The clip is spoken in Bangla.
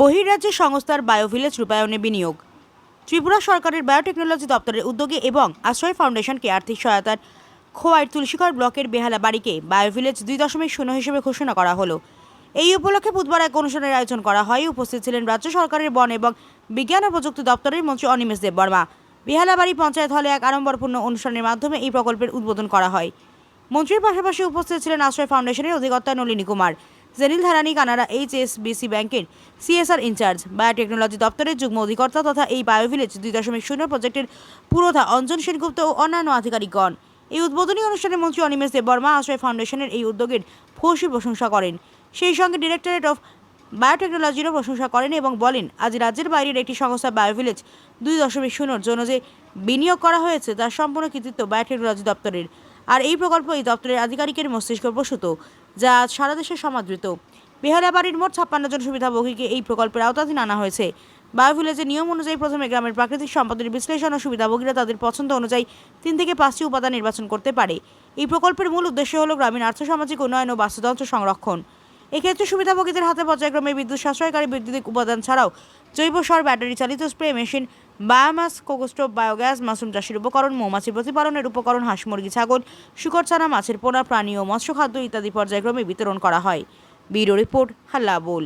বহির্রাজ্য সংস্থার বায়োভিলেজ রূপায়ণে বিনিয়োগ। ত্রিপুরা সরকারের বায়োটেকনোলজি দপ্তরের উদ্যোগে এবং আশ্রয় ফাউন্ডেশনকে আর্থিক সহায়তার খোয়াইর তুলসীগড় ব্লকের বেহালা বাড়িকে বায়োভিলেজ দুই দশমিক শূন্য হিসেবে ঘোষণা করা হলো। এই উপলক্ষে বুধবার এক অনুষ্ঠানের আয়োজন করা হয়। উপস্থিত ছিলেন রাজ্য সরকারের বন এবং বিজ্ঞান ও প্রযুক্তি দপ্তরের মন্ত্রী অনিমেষ দেববর্মা বেহালাবাড়ি পঞ্চায়েত হলে এক আড়ম্বরপূর্ণ অনুষ্ঠানের মাধ্যমে এই প্রকল্পের উদ্বোধন করা হয়। মন্ত্রীর পাশাপাশি উপস্থিত ছিলেন আশ্রয় ফাউন্ডেশনের অধিকর্তা নলিনী কুমার। জেনিল ধারানি, কানাডা এইচএসবিসি ব্যাংকের সিএসআর ইনচার্জ। বায়োটেকনোলজি দপ্তরের যুগ্ম অধিকর্তা তথা এই বায়োভিলেজ দুই দশমিক শূন্য প্রজেক্টের পুরোধা অঞ্জন সেনগুপ্ত ও অন্যান্য আধিকারিকগণ। এই উদ্বোধনী অনুষ্ঠানে মন্ত্রী অনিমেষ দেববর্মা আশ্রয় ফাউন্ডেশনের এই উদ্যোগের ভূয়সী প্রশংসা করেন। সেই সঙ্গে ডিরেক্টরেট অফ বায়োটেকনোলজিরও প্রশংসা করেন এবং বলেন, আজ রাজ্যের বাইরের একটি সংস্থা বায়োভিলেজ দুই দশমিক শূন্যর জন্য যে বিনিয়োগ করা হয়েছে, তার সম্পূর্ণ কৃতিত্ব বায়োটেকনোলজি দপ্তরের। আর এই প্রকল্প এই দপ্তরের আধিকারিকের মস্তিষ্ক প্রসূত। যা আজ সারা দেশে সমাদৃত। বেহালা বাড়ির মোট ছাপ্পান্ন জন সুবিধাভোগীকে এই প্রকল্পের আওতাধীন আনা হয়েছে। বায়োভিলেজের নিয়ম অনুযায়ী প্রথমে গ্রামের প্রাকৃতিক সম্পদের বিশ্লেষণ ও সুবিধাভোগীরা তাদের পছন্দ অনুযায়ী তিন থেকে পাঁচটি উপাদান নির্বাচন করতে পারে। এই প্রকল্পের মূল উদ্দেশ্য হল গ্রামীণ আর্থসামাজিক উন্নয়ন ও বাস্তুতন্ত্র সংরক্ষণ। এক্ষেত্রে সুবিধাভোগীদের হাতে পর্যায়ক্রমে বিদ্যুৎ সাশ্রয়কারী বৈদ্যুতিক উপাদান ছাড়াও জৈব সার, ব্যাটারি চালিত স্প্রে মেশিন বায়োমাস কোকোস্টোভ বায়োগ্যাস, মাশরুম চাষের উপকরণ, মৌমাছি প্রতিপালনের উপকরণ, হাঁস, মুরগি, ছাগল, শুকর ছানা, মাছের পোনা, প্রাণী ও মৎস্য খাদ্য ইত্যাদি পর্যায়ক্রমে বিতরণ করা হয়। ব্যুরো রিপোর্ট হাল্লা বোল